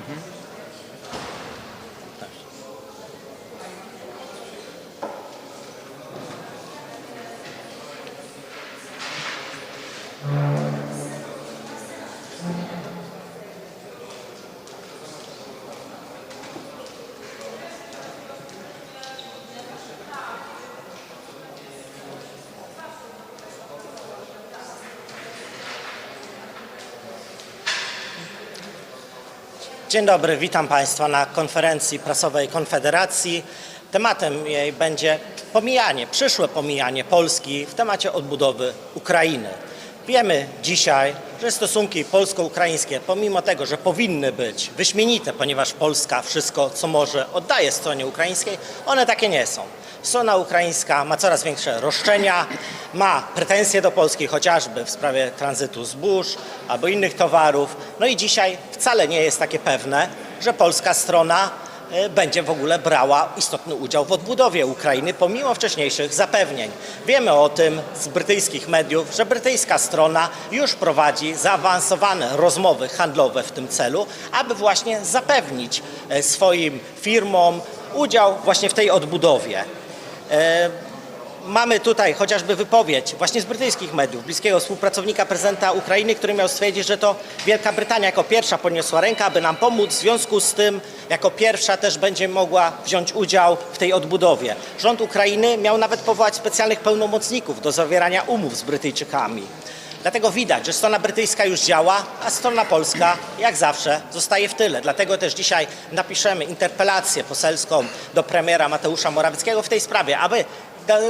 Mm-hmm. Dzień dobry, witam Państwa na konferencji prasowej Konfederacji. Tematem jej będzie pomijanie, przyszłe pomijanie Polski w temacie odbudowy Ukrainy. Wiemy dzisiaj, że stosunki polsko-ukraińskie, pomimo tego, że powinny być wyśmienite, ponieważ Polska wszystko, co może, oddaje stronie ukraińskiej, one takie nie są. Strona ukraińska ma coraz większe roszczenia, ma pretensje do Polski, chociażby w sprawie tranzytu zbóż albo innych towarów. No i dzisiaj wcale nie jest takie pewne, że polska strona e, będzie w ogóle brała istotny udział w odbudowie Ukrainy, pomimo wcześniejszych zapewnień. Wiemy o tym z brytyjskich mediów, że brytyjska strona już prowadzi zaawansowane rozmowy handlowe w tym celu, aby właśnie zapewnić e, swoim firmom udział właśnie w tej odbudowie. E, Mamy tutaj chociażby wypowiedź właśnie z brytyjskich mediów, bliskiego współpracownika prezydenta Ukrainy, który miał stwierdzić, że to Wielka Brytania jako pierwsza podniosła rękę, aby nam pomóc. W związku z tym jako pierwsza też będzie mogła wziąć udział w tej odbudowie. Rząd Ukrainy miał nawet powołać specjalnych pełnomocników do zawierania umów z Brytyjczykami. Dlatego widać, że strona brytyjska już działa, a strona polska, jak zawsze, zostaje w tyle. Dlatego też dzisiaj napiszemy interpelację poselską do premiera Mateusza Morawieckiego w tej sprawie, aby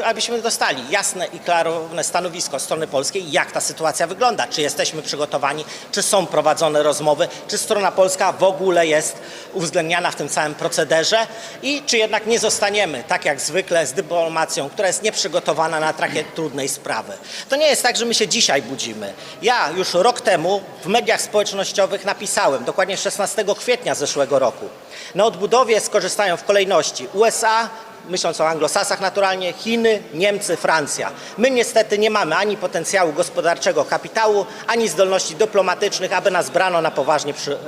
abyśmy dostali jasne i klarowne stanowisko strony polskiej, jak ta sytuacja wygląda, czy jesteśmy przygotowani, czy są prowadzone rozmowy, czy strona polska w ogóle jest uwzględniana w tym całym procederze i czy jednak nie zostaniemy, tak jak zwykle, z dyplomacją, która jest nieprzygotowana na takie trudnej sprawy. To nie jest tak, że my się dzisiaj budzimy. Ja już rok temu w mediach społecznościowych napisałem, dokładnie 16 kwietnia zeszłego roku, na odbudowie skorzystają w kolejności USA, myśląc o anglosasach naturalnie, Chiny, Niemcy, Francja. My niestety nie mamy ani potencjału gospodarczego kapitału, ani zdolności dyplomatycznych, aby nas brano na poważnie przy,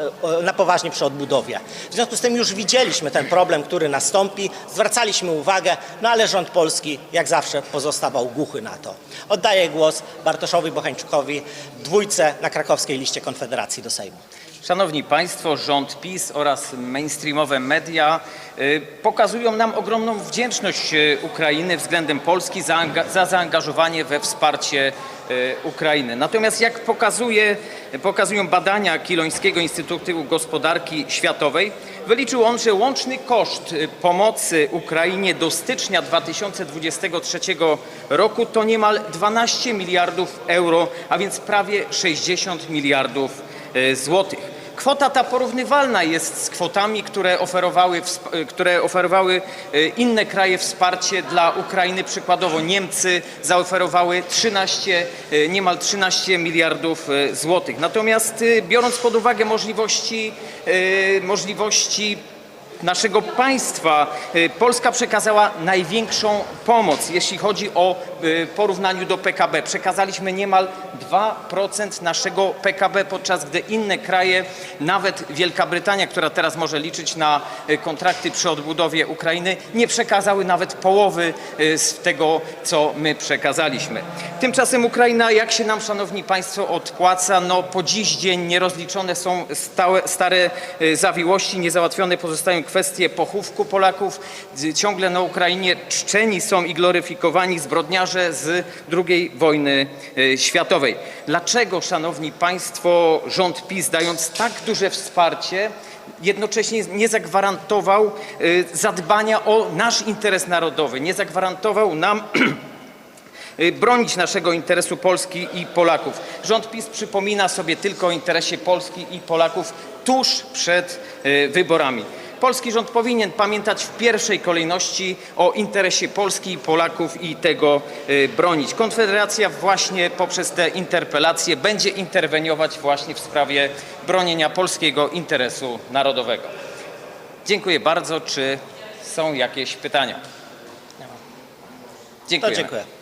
e, na poważnie przy odbudowie. W związku z tym już widzieliśmy ten problem, który nastąpi, zwracaliśmy uwagę, no ale rząd polski jak zawsze pozostawał głuchy na to. Oddaję głos Bartoszowi Bocheńczukowi, dwójce na krakowskiej liście Konfederacji do Sejmu. Szanowni Państwo, rząd PiS oraz mainstreamowe media y, pokazują nam ogromną wdzięczność y, Ukrainy względem Polski za, anga- za zaangażowanie we wsparcie y, Ukrainy. Natomiast jak pokazuje, pokazują badania Kilońskiego Instytutu Gospodarki Światowej, wyliczył on, że łączny koszt pomocy Ukrainie do stycznia 2023 roku to niemal 12 miliardów euro, a więc prawie 60 miliardów e, złotych. Kwota ta porównywalna jest z kwotami, które oferowały, e, które oferowały e, inne kraje wsparcie dla Ukrainy. Przykładowo Niemcy zaoferowały 13, e, niemal 13 miliardów e, złotych. Natomiast e, biorąc pod uwagę możliwości, e, możliwości naszego państwa Polska przekazała największą pomoc, jeśli chodzi o porównaniu do PKB. Przekazaliśmy niemal 2% naszego PKB, podczas gdy inne kraje, nawet Wielka Brytania, która teraz może liczyć na y, kontrakty przy odbudowie Ukrainy, nie przekazały nawet połowy y, z tego, co my przekazaliśmy. Tymczasem Ukraina, jak się nam, szanowni państwo, odpłaca, no po dziś dzień nierozliczone są stałe, stare y, zawiłości, niezałatwione pozostają kwestie pochówku Polaków. Ciągle na Ukrainie czczeni są i gloryfikowani zbrodniarze z II wojny y, światowej. Dlaczego, szanowni państwo, rząd PiS dając tak duże wsparcie jednocześnie nie zagwarantował y, zadbania o nasz interes narodowy, nie zagwarantował nam y, bronić naszego interesu Polski i Polaków. Rząd PiS przypomina sobie tylko o interesie Polski i Polaków tuż przed wyborami. Polski rząd powinien pamiętać w pierwszej kolejności o interesie Polski i Polaków i tego y, bronić. Konfederacja właśnie poprzez te interpelacje będzie interweniować właśnie w sprawie bronienia polskiego interesu narodowego. Dziękuję bardzo. Czy są jakieś pytania? Dziękuję.